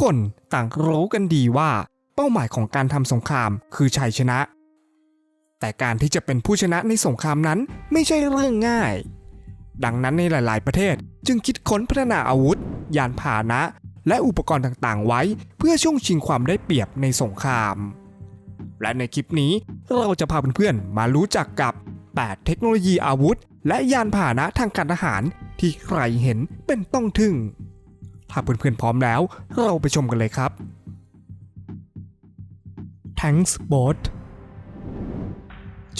คนต่างรู้กันดีว่าเป้าหมายของการทำสงครามคือชัยชนะ แต่การที่จะเป็นผู้ชนะในสงครามนั้นไม่ใช่เรื่องง่าย ดังนั้นในหลาย ๆ ประเทศจึงคิดค้นพัฒนาอาวุธ ยานพาหนะ และอุปกรณ์ต่าง ๆ ไว้เพื่อช่วงชิงความได้เปรียบในสงคราม และในคลิปนี้เราจะพาเพื่อน ๆ มารู้จักกับ 8 เทคโนโลยีอาวุธ และยานพาหนะทางการทหารที่ใครเห็นเป็นต้องทึ่ง ถ้าเพื่อนๆพร้อมแล้ว เราไปชมกันเลยครับ Tanks Boat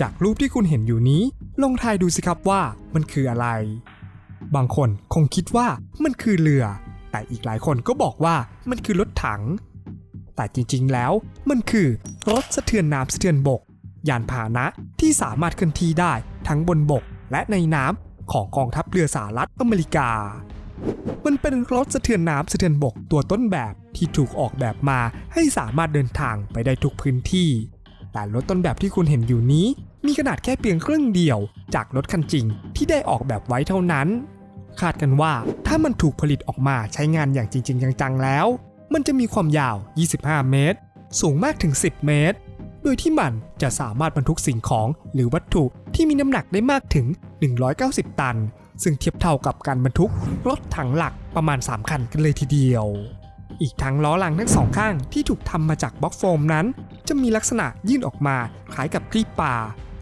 จากรูปที่คุณเห็นอยู่นี้ ลองทายดูสิครับว่ามันคืออะไร บางคนคงคิดว่ามันคือเรือ แต่อีกหลายคนก็บอกว่ามันคือรถถัง แต่จริงๆแล้วมันคือรถสะเทือนน้ำสะเทือนบก ยานพาหนะที่สามารถเคลื่อนที่ได้ทั้งบนบกและในน้ำของกองทัพเรือสหรัฐอเมริกา มันเป็นรถสะเทือนน้ำสะเทือนบกตัวต้นแบบที่ถูกออกแบบมาให้สามารถเดินทางไปได้ทุกพื้นที่ แต่รถต้นแบบที่คุณเห็นอยู่นี้ มีขนาดแค่เพียงครึ่งเดียว จากรถคันจริงที่ได้ออกแบบไว้เท่านั้น คาดกันว่าถ้ามันถูกผลิตออกมาใช้งานอย่างจริง ๆ จังๆแล้ว มันจะมีความยาว 25 เมตร สูงมากถึง 10 เมตร โดยที่มันจะสามารถบรรทุกสิ่งของหรือวัตถุที่มีน้ำหนักได้มากถึง 190 ตัน ซึ่งเทียบเท่ากับการบรรทุกรถถังหลักประมาณ 3 คันกันเลยทีเดียว อีกทั้งล้อหลังทั้งสองข้างที่ถูกทำมาจากบล็อกโฟมนั้น จะมีลักษณะยื่นออกมาคล้ายกับคลีปปลา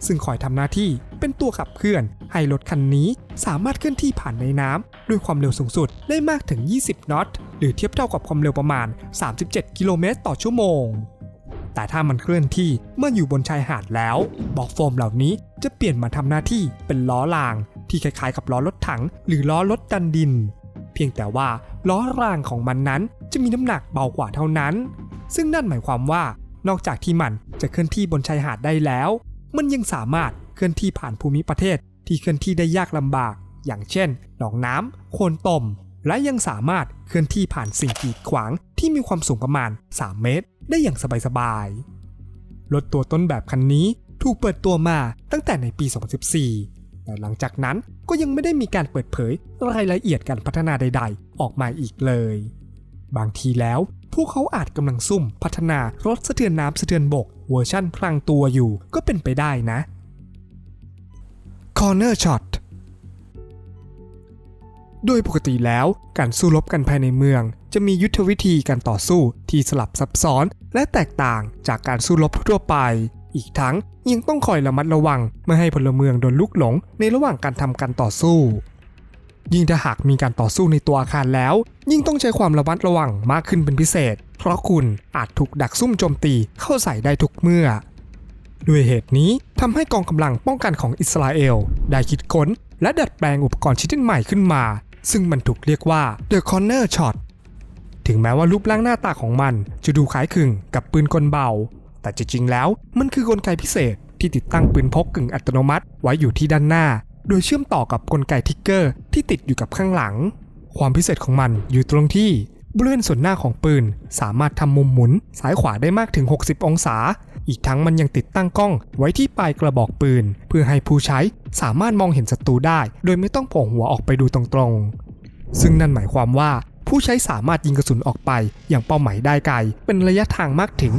ซึ่งคอยทำหน้าที่เป็นตัวขับเคลื่อน ให้รถคันนี้สามารถเคลื่อนที่ผ่านในน้ำด้วยความเร็วสูงสุดได้มากถึง 20 นอต หรือเทียบเท่ากับความเร็วประมาณ 37 กิโลเมตรต่อชั่วโมง แต่ถ้ามันเคลื่อนที่เมื่ออยู่บนชายหาดแล้วบล็อกโฟมเหล่านี้จะเปลี่ยนมาทำหน้าที่เป็นล้อราง ที่คล้ายๆกับล้อรถถัง หรือล้อรถดันดิน เพียงแต่ว่าล้อรางของมันนั้นจะมีน้ำหนักเบากว่าเท่านั้น ซึ่งนั่นหมายความว่านอกจากที่มันจะเคลื่อนที่บนชายหาดได้แล้ว มันยังสามารถเคลื่อนที่ผ่านภูมิประเทศที่เคลื่อนที่ได้ยากลำบาก อย่างเช่น หนองน้ำโคลนตม และยังสามารถเคลื่อนที่ผ่านสิ่งกีดขวางที่มีความสูงประมาณ 3 เมตร ได้อย่างสบายๆ รถตัวต้นแบบคันนี้ถูกเปิดตัวมาตั้งแต่ในปี 2014 แต่หลังจากนั้นก็ยังไม่ได้มีการเปิดเผยรายละเอียดการพัฒนาใด ๆ ออกมาอีกเลย บางทีแล้ว พวกเขาอาจกำลังซุ่มพัฒนารถสะเทือนน้ำสะเทือนบกเวอร์ชั่นพลางตัวอยู่ก็เป็นไปได้นะ Corner Shot โดยปกติแล้วการสู้รบกันภายในเมือง จะมียุทธวิธีการต่อสู้ที่สลับซับซ้อนและแตกต่างจากการสู้รบทั่วไป อีกทั้งยังต้องคอยระมัดระวังไม่ให้พลเมืองโดนลุกหลงในระหว่างการทำการต่อสู้ ยิ่งถ้าหากมีการต่อสู้ในตัวอาคารแล้ว ยิ่งต้องใช้ความระมัดระวังมากขึ้นเป็นพิเศษ เพราะคุณอาจถูกดักซุ่มโจมตีเข้าใส่ได้ทุกเมื่อด้วยเหตุนี้ทำให้กองกำลังป้องกันของอิสราเอล ได้คิดค้น และดัดแปลงอุปกรณ์ชนิดใหม่ขึ้นมา ซึ่งมันถูกเรียกว่า The Corner Shot ถึงแม้ว่ารูปร่างหน้าตาของมันจะดูคล้ายคลึงกับปืนกลเบา แต่จริงๆแล้วมันคือกลไกพิเศษที่ติดตั้งปืนพกกึ่งอัตโนมัติไว้อยู่ที่ด้านหน้า โดยเชื่อมต่อกับกลไกทิกเกอร์ที่ติดอยู่กับข้างหลัง ความพิเศษของมันอยู่ตรงที่บริเวณส่วนหน้าของปืน สามารถทำมุมหมุนซ้ายขวาได้มากถึง 60 องศา อีกทั้งมันยังติดตั้งกล้องไว้ที่ปลายกระบอกปืน เพื่อให้ผู้ใช้สามารถมองเห็นศัตรูได้ โดยไม่ต้องโผล่หัวออกไปดูตรงๆ ซึ่งนั่นหมายความว่า ผู้ใช้สามารถยิงกระสุนออกไปอย่างเป้าหมายได้ไกล เป็นระยะทางมากถึง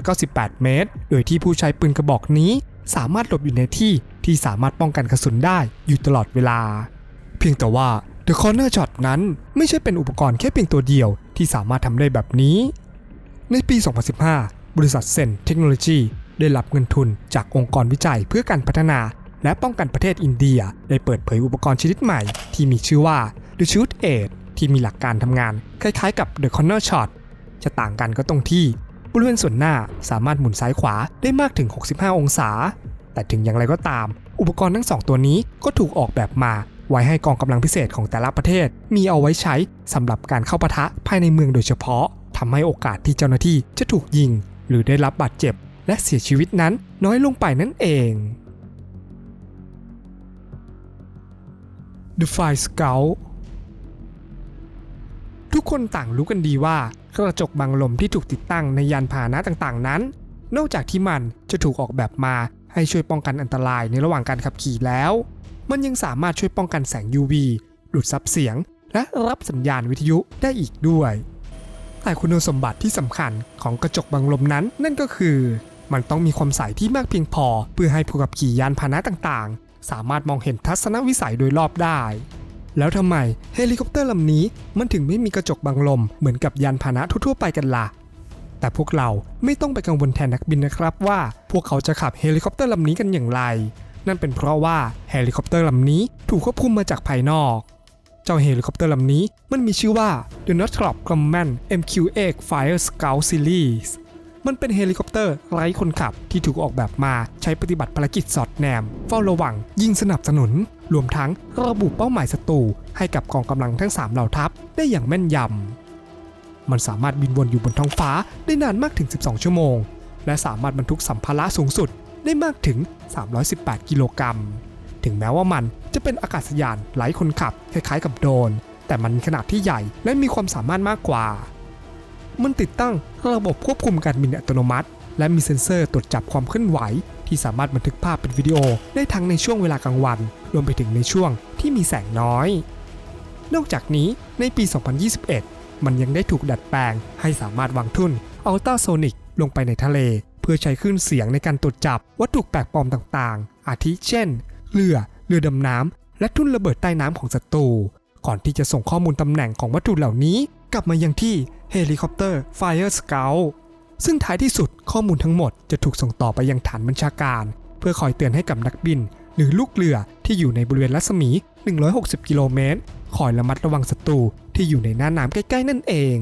198 เมตร โดยที่ผู้ใช้ปืนกระบอกนี้ สามารถหลบอยู่ในที่ที่สามารถป้องกันกระสุนได้อยู่ตลอดเวลา เพียงแต่ว่า The Corner Shot นั้นไม่ใช่เป็นอุปกรณ์แค่เพียงตัวเดียวที่สามารถทำได้แบบนี้ ในปี 2015 บริษัทเซนเทคโนโลยีได้รับเงินทุนจากองค์กรวิจัยเพื่อการพัฒนาและป้องกันประเทศอินเดีย ได้เปิดเผยอุปกรณ์ชนิดใหม่ที่มีชื่อว่า The Shoot 8 ที่มีหลักการทำงาน คล้ายๆกับ The Corner Shot จะต่างกันก็ตรงที่บริเวณส่วนหน้าสามารถหมุนซ้ายขวาได้มากถึง 65 องศา แต่ถึงอย่างไรก็ตาม อุปกรณ์ทั้งสองตัวนี้ก็ถูกออกแบบมาไว้ให้กองกำลังพิเศษของแต่ละประเทศ มีเอาไว้ใช้สำหรับการเข้าปะทะภายในเมืองโดยเฉพาะทำให้โอกาสที่เจ้าหน้าที่จะถูกยิง หรือได้รับบาดเจ็บ และเสียชีวิตนั้นน้อยลงไปนั่นเอง The Fly Scout ทุกคนต่างรู้กันดีว่ากระจกบังลมที่ถูกติดตั้งในยานพาหนะต่างๆนั้น นอกจากที่มันจะถูกออกแบบมาให้ช่วยป้องกันอันตรายในระหว่างการขับขี่แล้ว มันยังสามารถช่วยป้องกันแสง UV ดูดซับเสียง และรับสัญญาณวิทยุได้อีกด้วย แต่คุณสมบัติที่สำคัญของกระจกบังลมนั้น นั่นก็คือ มันต้องมีความใสที่มากเพียงพอ เพื่อให้ผู้ขับขี่ยานพาหนะต่างๆ สามารถมองเห็นทัศนวิสัยโดยรอบได้ แล้วทำไมเฮลิคอปเตอร์ลำนี้มันถึงไม่มีกระจกบังลมเหมือนกับยานพาหนะทั่วๆไปกันล่ะ แต่พวกเราไม่ต้องไปกังวลแทนนักบินนะครับว่า พวกเขาจะขับเฮลิคอปเตอร์ลำนี้กันอย่างไร นั่นเป็นเพราะว่าเฮลิคอปเตอร์ลำนี้ถูกควบคุมมาจากภายนอก เจ้าเฮลิคอปเตอร์ลำนี้มันมีชื่อว่า The Northrop Grumman MQ-8 Fire Scout Series มันเป็นเฮลิคอปเตอร์ไร้คนขับที่ถูกออกแบบมาใช้ปฏิบัติภารกิจสอดแนม เฝ้าระวังยิงสนับสนุน รวมทั้งระบุเป้าหมายศัตรูให้กับกองกำลังทั้ง 3 เหล่าทัพได้อย่างแม่นยำ มันสามารถบินวนอยู่บนท้องฟ้าได้นานมากถึง 12 ชั่วโมง และสามารถบรรทุกสัมภาระสูงสุดได้มากถึง 318 กิโลกรัม ถึงแม้ว่ามันจะเป็นอากาศยานไร้คนขับคล้ายๆ กับโดรนแต่มันมีขนาดที่ใหญ่และมีความสามารถมากกว่า มันติดตั้งระบบควบคุมการบินอัตโนมัติ และมีเซ็นเซอร์ตรวจจับความเคลื่อนไหว ที่สามารถบันทึกภาพเป็นวิดีโอได้ทั้งในช่วงเวลากลางวัน รวมไปถึงในช่วงที่มีแสงน้อย นอกจากนี้ในปี 2021 มันยังได้ถูกดัดแปลงให้สามารถวางทุ่นอัลตราโซนิกลงไปในทะเล เพื่อใช้คลื่นเสียงในการตรวจจับวัตถุแปลกปลอมต่างๆ อาทิเช่น เรือ เรือดำน้ำ และทุ่นระเบิดใต้น้ำของศัตรู ก่อนที่จะส่งข้อมูลตำแหน่งของวัตถุเหล่านี้ กลับมายังที่เฮลิคอปเตอร์ Fire Scout ซึ่งท้ายที่สุดข้อมูลทั้งหมดจะถูกส่งต่อไปยังฐานบัญชาการ เพื่อคอยเตือนให้กับนักบิน หรือลูกเรือที่อยู่ในบริเวณรัศมี 160 กิโลเมตรคอยระมัดระวังศัตรูที่อยู่ในหน้าน้ำใกล้ ๆ นั่นเอง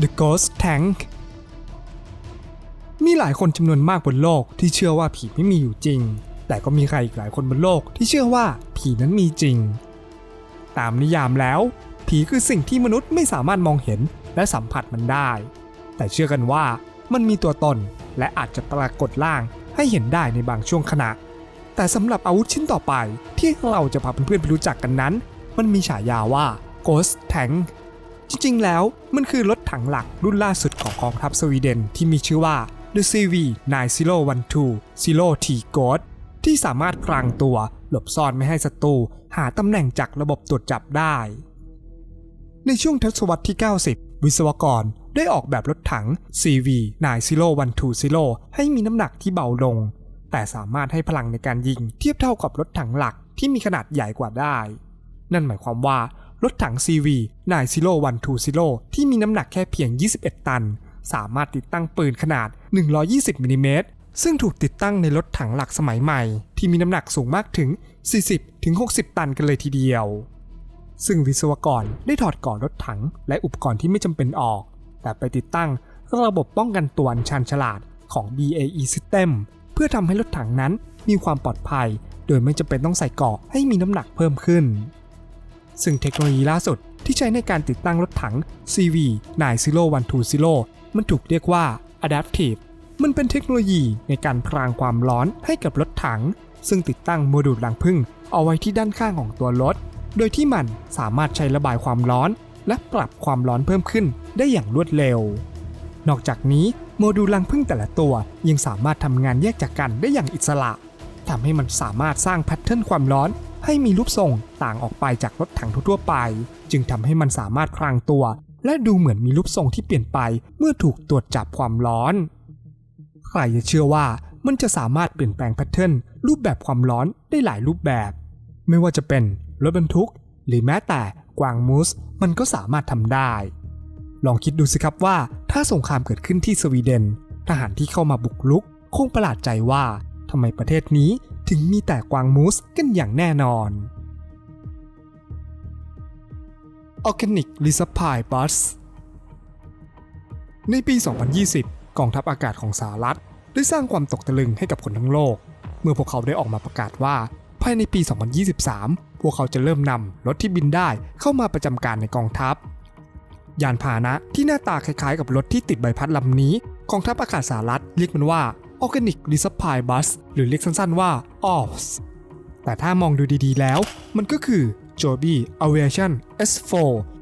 The Ghost Tank มีหลายคนจำนวนมากบนโลกที่เชื่อว่าผีไม่มีอยู่จริง แต่ก็มีใครอีกหลายคนบนโลกที่เชื่อว่าผีนั้นมีจริง ตามนิยามแล้ว ผีคือสิ่งที่มนุษย์ไม่สามารถมองเห็นและสัมผัสมันได้ แต่เชื่อกันว่ามันมีตัวตนและอาจจะปรากฏร่าง ให้เห็นได้ในบางช่วงขณะ แต่สำหรับอาวุธชิ้นต่อไปที่เราจะพาเพื่อนๆไปรู้จักกันนั้น มันมีฉายาว่า Ghost Tank จริงๆ แล้วมันคือรถถังหลักรุ่นล่าสุดของกองทัพสวีเดนที่มีชื่อว่า The CV 9012 Zero T Ghost ที่สามารถพรางตัวหลบซ่อนไม่ให้ศัตรูหาตำแหน่งจากระบบตรวจจับได้ ในช่วงทศวรรษที่ 90 วิศวกร ได้ออกแบบรถถัง CV 9012ให้มีน้ำหนักที่เบาลง แต่สามารถให้พลังในการยิงเทียบเท่ากับรถถังหลักที่มีขนาดใหญ่กว่าได้ นั่นหมายความว่ารถถัง CV 9012ที่มีน้ำหนักแค่เพียง 21 ตัน สามารถติดตั้งปืนขนาด 120มิลลิเมตรซึ่งถูกติดตั้งในรถถังหลักสมัยใหม่ ที่มีน้ำหนักสูงมากถึง 40-60 ตันกันเลยทีเดียว ซึ่งวิศวกรได้ถอดก่อนรถถังและอุปกรณ์ที่ไม่จำเป็นออก แต่ไปติดตั้งระบบป้องกันตัวอันชันฉลาดของ BAE System เพื่อทำให้รถถังนั้นมีความปลอดภัย โดยไม่จำเป็นต้องใส่เกราะให้มีน้ำหนักเพิ่มขึ้น ซึ่งเทคโนโลยีล่าสุดที่ใช้ในการติดตั้งรถถัง CV 90120 มันถูกเรียกว่า Adaptive มันเป็นเทคโนโลยีในการพรางความร้อนให้กับรถถัง ซึ่งติดตั้งโมดูลรังผึ้งเอาไว้ที่ด้านข้างของตัวรถ โดยที่มันสามารถใช้ระบายความร้อน และปรับความร้อนเพิ่มขึ้นได้อย่างรวดเร็ว นอกจากนี้โมดูลรังผึ้งแต่ละตัวยังสามารถทำงานแยกจากกันได้อย่างอิสระทำให้มันสามารถสร้างแพทเทิร์นความร้อน ให้มีรูปทรงต่างออกไปจากรถถังทั่วไป จึงทำให้มันสามารถพรางตัว และดูเหมือนมีรูปทรงที่เปลี่ยนไปเมื่อถูกตรวจจับความร้อน ใครจะเชื่อว่ามันจะสามารถเปลี่ยนแปลงแพทเทิร์นรูปแบบความร้อนได้หลายรูปแบบ ไม่ว่าจะเป็นรถบรรทุก หรือแม้แต่ กวางมูสมันก็สามารถทำได้ ลองคิดดูสิครับว่าถ้าสงครามเกิดขึ้นที่สวีเดน ทหารที่เข้ามาบุกรุก คงประหลาดใจว่าทำไมประเทศนี้ถึงมีแต่กวางมูสกันอย่างแน่นอน Organic Resupply Bus ในปี 2020 กองทัพอากาศของสหรัฐ ได้สร้างความตกตะลึงให้กับคนทั้งโลก เมื่อพวกเขาได้ออกมาประกาศว่า ภายในปี 2023 พวกเขาจะเริ่มนำรถที่บินได้เข้ามาประจำการในกองทัพ ยานพาหนะที่หน้าตาคล้ายๆ กับรถที่ติดใบพัดลำนี้ กองทัพอากาศสหรัฐเรียกมันว่า Organic Resupply Bus หรือเรียกสั้นๆว่า ORBS แต่ถ้ามองดูดีๆแล้ว มันก็คือ Joby Aviation S4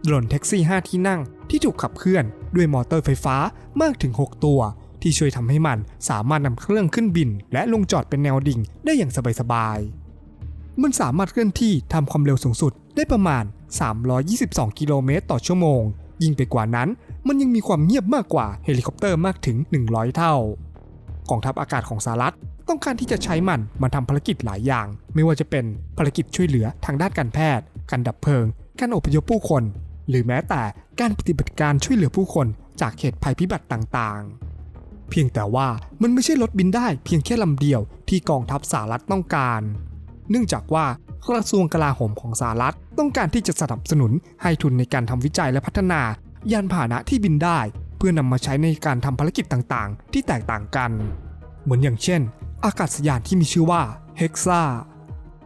โดรนแท็กซี่ 5 ที่นั่ง ที่ถูกขับเคลื่อนด้วยมอเตอร์ไฟฟ้ามากถึง 6 ตัว ที่ช่วยทำให้มันสามารถนำเครื่องขึ้นบิน และลงจอดเป็นแนวดิ่งได้อย่างสบายๆ มันสามารถเคลื่อนที่ทำความเร็วสูงสุดได้ประมาณ 322 กิโลเมตรต่อชั่วโมง ยิ่งไปกว่านั้น มันยังมีความเงียบมากกว่าเฮลิคอปเตอร์มากถึง 100 เท่ากองทัพอากาศของสหรัฐต้องการที่จะใช้มันมาทำภารกิจหลายอย่าง ไม่ว่าจะเป็นภารกิจช่วยเหลือทางด้านการแพทย์ การดับเพลิง การอพยพผู้คน หรือแม้แต่การปฏิบัติการช่วยเหลือผู้คนจากเหตุภัยพิบัติต่างๆ เพียงแต่ว่ามันไม่ใช่รถบินได้เพียงแค่ลำเดียวที่กองทัพสหรัฐต้องการ เนื่องจากว่ากระทรวงกลาโหมของสหรัฐ ต้องการที่จะสนับสนุนให้ทุนในการทำวิจัยและพัฒนา ยานพาหนะที่บินได้ เพื่อนำมาใช้ในการทำภารกิจต่างๆ ที่แตกต่างกัน เหมือนอย่างเช่น อากาศยานที่มีชื่อว่า Hexa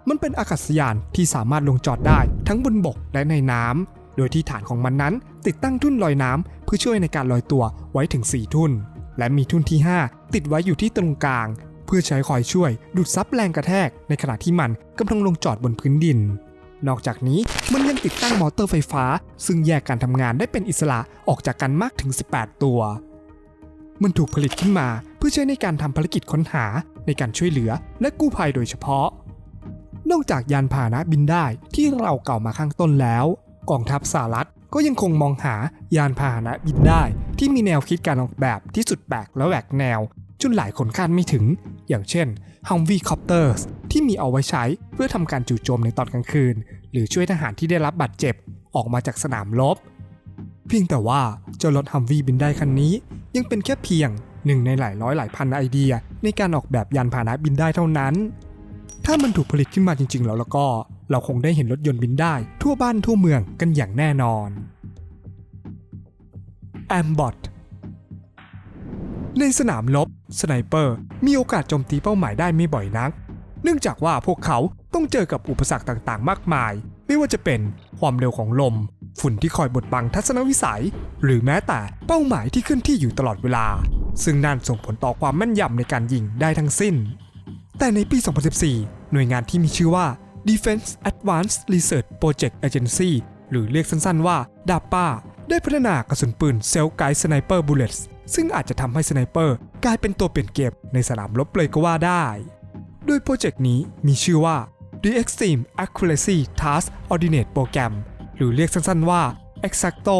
มันเป็นอากาศยานที่สามารถลงจอดได้ทั้งบนบกและในน้ำ โดยที่ฐานของมันนั้นติดตั้งทุ่นลอยน้ำเพื่อช่วยในการลอยตัวไว้ถึง 4 ทุ่น และมีทุ่นที่ 5 ติดไว้อยู่ที่ตรงกลาง พื่อใช้คอยช่วยดูดซับแรงกระแทกในขณะที่มันกำลังลงจอดบนพื้นดิน นอกจากนี้มันยังติดตั้งมอเตอร์ไฟฟ้า ซึ่งแยกการทำงานได้เป็นอิสระออกจากกันมากถึง 18 ตัว มันถูกผลิตขึ้นมาเพื่อใช้ในการทำภารกิจค้นหาในการช่วยเหลือและกู้ภัยโดยเฉพาะ นอกจากยานพาหนะบินได้ที่เราเก่ามาข้างต้นแล้ว กองทัพสหรัฐก็ยังคงมองหายานพาหนะบินได้ ที่มีแนวคิดการออกแบบที่สุดแปลกและแหวกแนว จนหลายคนคาดไม่ถึง อย่างเช่น Humvee Copters ที่มีเอาไว้ใช้เพื่อทำการจู่โจมในตอนกลางคืน หรือช่วยทหารที่ได้รับบาดเจ็บออกมาจากสนามรบ เพียงแต่ว่าเจ้ารถ Humvee บินได้คันนี้ ยังเป็นแค่เพียงหนึ่งในหลายร้อยหลายพันไอเดีย ในการออกแบบยานพาหนะบินได้เท่านั้น ถ้ามันถูกผลิตขึ้นมาจริง ๆ แล้วแล้วก็ เราคงได้เห็นรถยนต์บินได้ ทั่วบ้านทั่วเมืองกันอย่างแน่นอน a m b o t ในสนามรบสไนเปอร์มีโอกาสโจมตีเป้าหมายได้ไม่บ่อยนัก เนื่องจากว่าพวกเขาต้องเจอกับอุปสรรคต่างๆ มากมาย ไม่ว่าจะเป็นความเร็วของลม ฝุ่นที่คอยบดบังทัศนวิสัย หรือแม้แต่เป้าหมายที่เคลื่อนที่อยู่ตลอดเวลา ซึ่งนั่นส่งผลต่อความแม่นยำในการยิงได้ทั้งสิ้น แต่ในปี 2014 หน่วยงานที่มีชื่อว่า Defense Advanced Research Project Agency หรือเรียกสั้นๆว่า DAPA ได้พัฒนากระสุนปืนเซล Guide Sniper Bullets ซึ่งอาจจะทำให้สไนเปอร์กลายเป็นตัวเปลี่ยนเกมในสนามรบเลยก็ว่าได้ โดยโปรเจกต์นี้มีชื่อว่า The Extreme Accuracy Task Ordinate Program หรือเรียกสั้นๆว่า Exacto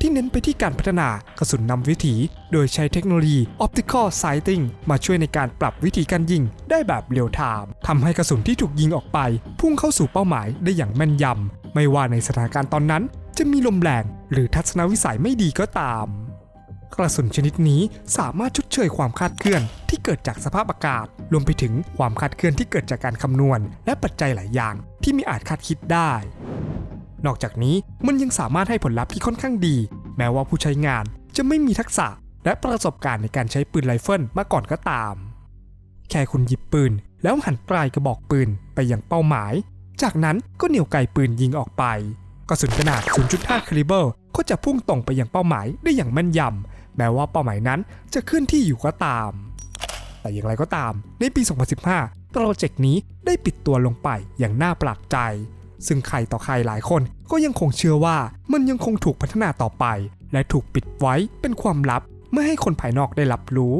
ที่เน้นไปที่การพัฒนากระสุนนำวิถี โดยใช้เทคโนโลยี Optical Sighting มาช่วยในการปรับวิธีการยิงได้แบบเรียลไทม์ทำให้กระสุนที่ถูกยิงออกไป พุ่งเข้าสู่เป้าหมายได้อย่างแม่นยำ ไม่ว่าในสถานการณ์ตอนนั้น จะมีลมแรงหรือทัศนวิสัยไม่ดีก็ตาม กระสุนชนิดนี้สามารถชดเชยความคาดเคลื่อนที่เกิดจากสภาพอากาศ รวมไปถึงความคาดเคลื่อนที่เกิดจากการคำนวณ และปัจจัยหลายอย่างที่ไม่อาจคาดคิดได้ นอกจากนี้มันยังสามารถให้ผลลัพธ์ที่ค่อนข้างดี แม้ว่าผู้ใช้งานจะไม่มีทักษะและประสบการณ์ในการใช้ปืนไรเฟิลมาก่อนก็ตาม แค่คุณหยิบปืน แล้วหันปลายกระบอกปืนไปยังเป้าหมาย จากนั้นก็เหนี่ยวไกปืนยิงออกไปกระสุนขนาด 0.5คาลิเบอร์ก็จะพุ่งตรงไปยังเป้าหมายได้อย่างแม่นยำ แม้ว่าเป้าหมายนั้นจะเคลื่อนที่อยู่ก็ตาม แต่อย่างไรก็ตาม ในปี 2015 โปรเจกต์นี้ได้ปิดตัวลงไปอย่างน่าประหลาดใจ ซึ่งใครต่อใครหลายคนก็ยังคงเชื่อว่ามันยังคงถูกพัฒนาต่อไป และถูกปิดไว้เป็นความลับไม่ให้คนภายนอกได้รับรู้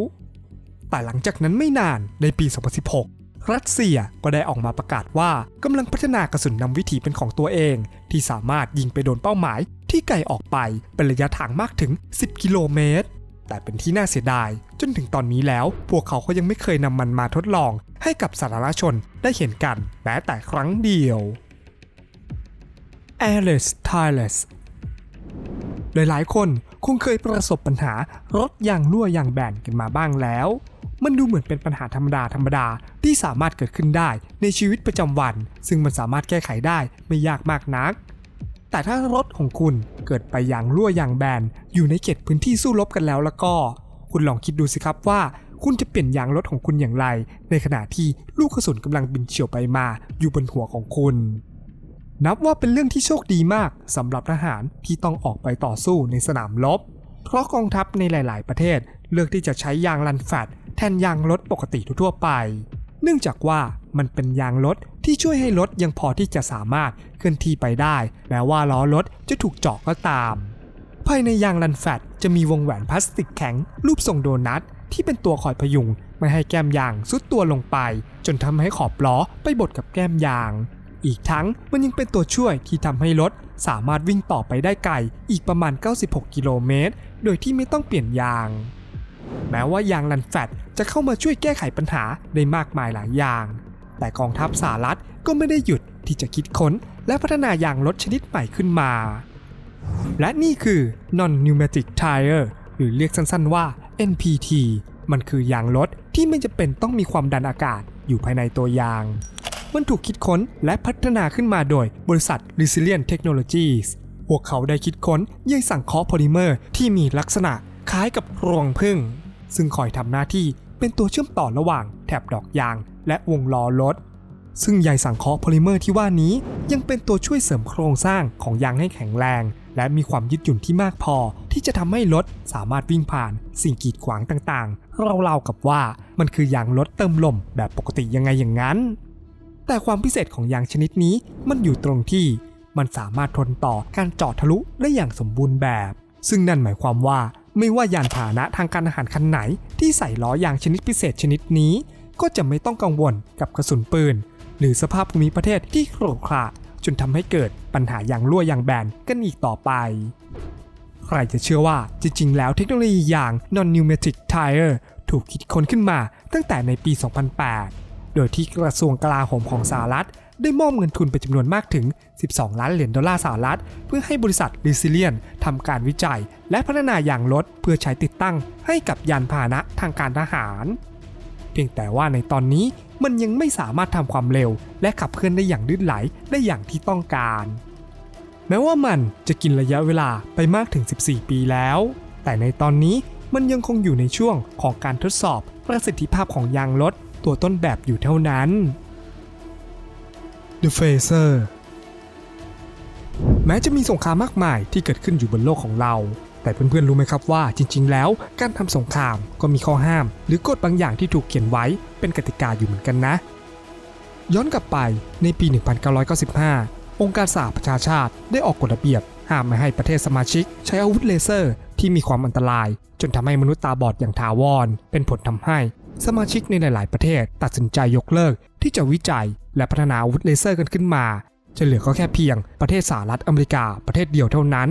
แต่หลังจากนั้นไม่นานในปี 2016 รัสเซียก็ได้ออกมาประกาศว่ากำลังพัฒนากระสุนนำวิถีเป็นของตัวเอง ที่สามารถยิงไปโดนเป้าหมาย ที่ไกลออกไปเป็นระยะทางมากถึง 10 กิโลเมตร แต่เป็นที่น่าเสียดาย จนถึงตอนนี้แล้ว พวกเขาก็ยังไม่เคยนำมันมาทดลอง ให้กับสาธารณชนได้เห็นกันแม้แต่ครั้งเดียว Airless Tireless หลายๆ คนคงเคยประสบปัญหา รถยางรั่วยางแบนกันมาบ้างแล้ว มันดูเหมือนเป็นปัญหาธรรมดาธรรมดาที่สามารถเกิดขึ้นได้ในชีวิตประจำวัน ซึ่งมันสามารถแก้ไขได้ไม่ยากมากนัก แต่ถ้ารถของคุณเกิดไปอย่างรั่วอย่างแบนอยู่ในเขตพื้นที่สู้รบกันแล้วแล้วก็ คุณลองคิดดูสิครับว่าคุณจะเปลี่ยนยางรถของคุณอย่างไร ในขณะที่ลูกกระสุนกำลังบินเฉียวไปมาอยู่บนหัวของคุณ นับว่าเป็นเรื่องที่โชคดีมากสำหรับทหารที่ต้องออกไปต่อสู้ในสนามรบ เพราะกองทัพในหลาย ๆ ประเทศเลือกที่จะใช้ยางลันแฟต แทนยางรถปกติทั่วไป เนื่องจากว่ามันเป็นยางรถที่ช่วยให้รถยังพอที่จะสามารถเคลื่อนที่ไปได้ แม้ว่าล้อรถจะถูกเจาะก็ตาม ภายในยางลันแฟตจะมีวงแหวนพลาสติกแข็ง รูปทรงโดนัทที่เป็นตัวคอยพยุงไม่ให้แก้มยางซุดตัวลงไป จนทำให้ขอบล้อไปบดกับแก้มยาง อีกทั้งมันยังเป็นตัวช่วยที่ทำให้รถสามารถวิ่งต่อไปได้ไกลอีกประมาณ 96 กิโลเมตร โดยที่ไม่ต้องเปลี่ยนยาง แม้ว่ายางลันแฟตจะเข้ามาช่วยแก้ไขปัญหาได้มากมายหลายอย่าง แต่กองทัพสหรัฐก็ไม่ได้หยุดที่จะคิดค้น และพัฒนายางรถชนิดใหม่ขึ้นมา และนี่คือ Non Pneumatic Tire หรือเรียกสั้นๆว่า NPT มันคือยางรถที่ไม่จำเป็นต้องมีความดันอากาศอยู่ภายในตัวยาง มันถูกคิดค้นและพัฒนาขึ้นมาโดยบริษัท Resilient Technologies พวกเขาได้คิดค้นใยสังเคราะห์โพลิเมอร์ที่มีลักษณะ คล้ายกับรวงพึ่ง ซึ่งคอยทำหน้าที่เป็นตัวเชื่อมต่อระหว่างแถบดอกยางและวงล้อรถ ซึ่งใยสังเคราะห์โพลิเมอร์ที่ว่านี้ยังเป็นตัวช่วยเสริมโครงสร้างของยางให้แข็งแรง และมีความยืดหยุ่นที่มากพอ ที่จะทำให้รถสามารถวิ่งผ่านสิ่งกีดขวางต่างๆ เราๆกับว่ามันคือยางรถเติมลมแบบปกติยังไงอย่างนั้น แต่ความพิเศษของยางชนิดนี้มันอยู่ตรงที่มันสามารถทนต่อการเจาะทะลุได้อย่างสมบูรณ์แบบ ซึ่งนั่นหมายความว่า ไม่ว่ายานพาหนะทางการอาหารคันไหน ที่ใส่ล้อยางชนิดพิเศษชนิดนี้ ก็จะไม่ต้องกังวลกับกระสุนปืน หรือสภาพภูมิประเทศที่โขรกขระจนทำให้เกิดปัญหายางรั่วยางแบนกันอีกต่อไป ใครจะเชื่อว่าจริงๆ แล้วเทคโนโลยียาง non-pneumatic tire ถูกคิดค้นขึ้นมาตั้งแต่ในปี 2008 โดยที่กระทรวงกลาโหมของสหรัฐ ได้มอบเงินทุนเป็นจำนวนมากถึง 12 ล้านเหรียญดอลลาร์สหรัฐ เพื่อให้บริษัท Resilient ทำการวิจัย และพัฒนายางรถเพื่อใช้ติดตั้งให้กับยานพาหนะทางการทหาร เพียงแต่ว่าในตอนนี้มันยังไม่สามารถทำความเร็ว และขับเคลื่อนได้อย่างลื่นไหลได้อย่างที่ต้องการ แม้ว่ามันจะกินระยะเวลาไปมากถึง 14 ปีแล้ว แต่ในตอนนี้มันยังคงอยู่ในช่วงของการทดสอบประสิทธิภาพของยางรถตัวต้นแบบอยู่เท่านั้น The Phaser แม้จะมีสงครามมากมายที่เกิดขึ้นอยู่บนโลกของเรา แต่เพื่อนๆรู้ไหมครับว่าจริง ๆ แล้วการทำสงครามก็มีข้อห้าม หรือกฎบางอย่างที่ถูกเขียนไว้เป็นกติกาอยู่เหมือนกันนะ ย้อนกลับไปในปี 1995 องค์การสหประชาชาติได้ออกกฎระเบียบห้ามไม่ให้ประเทศสมาชิก ใช้อาวุธเลเซอร์ที่มีความอันตราย จนทำให้มนุษย์ตาบอดอย่างถาวรเป็นผลทำให้ สมาชิกในหลาย ๆ ประเทศ ตัดสินใจยกเลิกที่จะวิจัย และพัฒนาอาวุธเลเซอร์กันขึ้นมา จะเหลือก็แค่เพียงประเทศสหรัฐอเมริกาประเทศเดียวเท่านั้น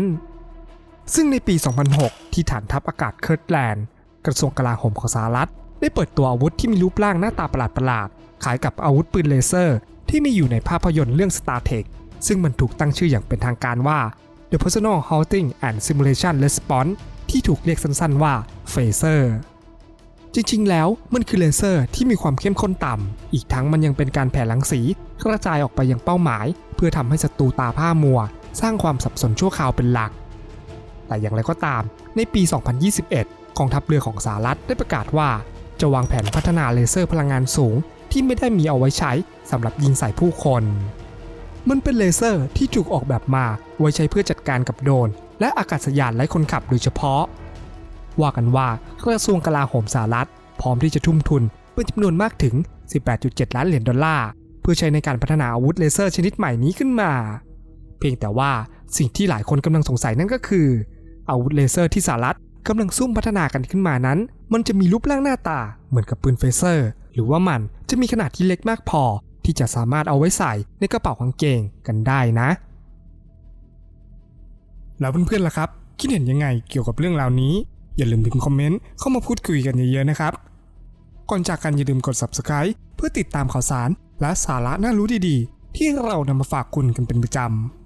ซึ่งในปี 2006 ที่ฐานทัพอากาศเคิร์ตแลนด์ กระทรวงกลาโหมของสหรัฐ ได้เปิดตัวอาวุธที่มีรูปร่างหน้าตาประหลาดๆคล้ายกับอาวุธปืนเลเซอร์ ที่มีอยู่ในภาพยนตร์เรื่อง Star Trek ซึ่งมันถูกตั้งชื่ออย่างเป็นทางการว่า The Personal Halting and Simulation Response ที่ถูกเรียกสั้นๆว่า Phaser จริงๆ แล้วมันคือเลเซอร์ที่มีความเข้มข้นต่ำ อีกทั้งมันยังเป็นการแผ่รังสีกระจายออกไปยังเป้าหมาย เพื่อทำให้ศัตรูตาผ้ามัว สร้างความสับสนชั่วคราวเป็นหลัก แต่อย่างไรก็ตาม ในปี 2021 กองทัพเรือของสหรัฐได้ประกาศว่า จะวางแผนพัฒนาเลเซอร์พลังงานสูง ที่ไม่ได้มีเอาไว้ใช้สำหรับยิงใส่ผู้คน มันเป็นเลเซอร์ที่ถูกออกแบบมาไว้ใช้เพื่อจัดการกับโดรนและอากาศยานไร้คนขับโดยเฉพาะ ว่ากันว่ากระทรวงกลาโหมสหรัฐ พร้อมที่จะทุ่มทุนเป็นจำนวนมากถึง 18.7 ล้านเหรียญดอลลาร์เพื่อใช้ในการพัฒนาอาวุธเลเซอร์ชนิดใหม่นี้ขึ้นมา เพียงแต่ว่าสิ่งที่หลายคนกำลังสงสัยนั่นก็คือ อาวุธเลเซอร์ที่สหรัฐกำลังซุ่มพัฒนากันขึ้นมานั้น มันจะมีรูปร่างหน้าตาเหมือนกับปืนเฟเซอร์ หรือว่ามันจะมีขนาดที่เล็กมากพอ ที่จะสามารถเอาไว้ใส่ในกระเป๋ากางเกงกันได้นะ แล้วเพื่อนๆล่ะครับ คิดเห็นยังไงเกี่ยวกับเรื่องราวนี้ อย่าลืมพิมพ์คอมเมนต์เข้ามาพูดคุยกันเยอะๆนะครับ ก่อนจากกันอย่าลืมกด subscribe เพื่อติดตามข่าวสารและสาระน่ารู้ดีๆ ที่เรานำมาฝากคุณกันเป็นประจำ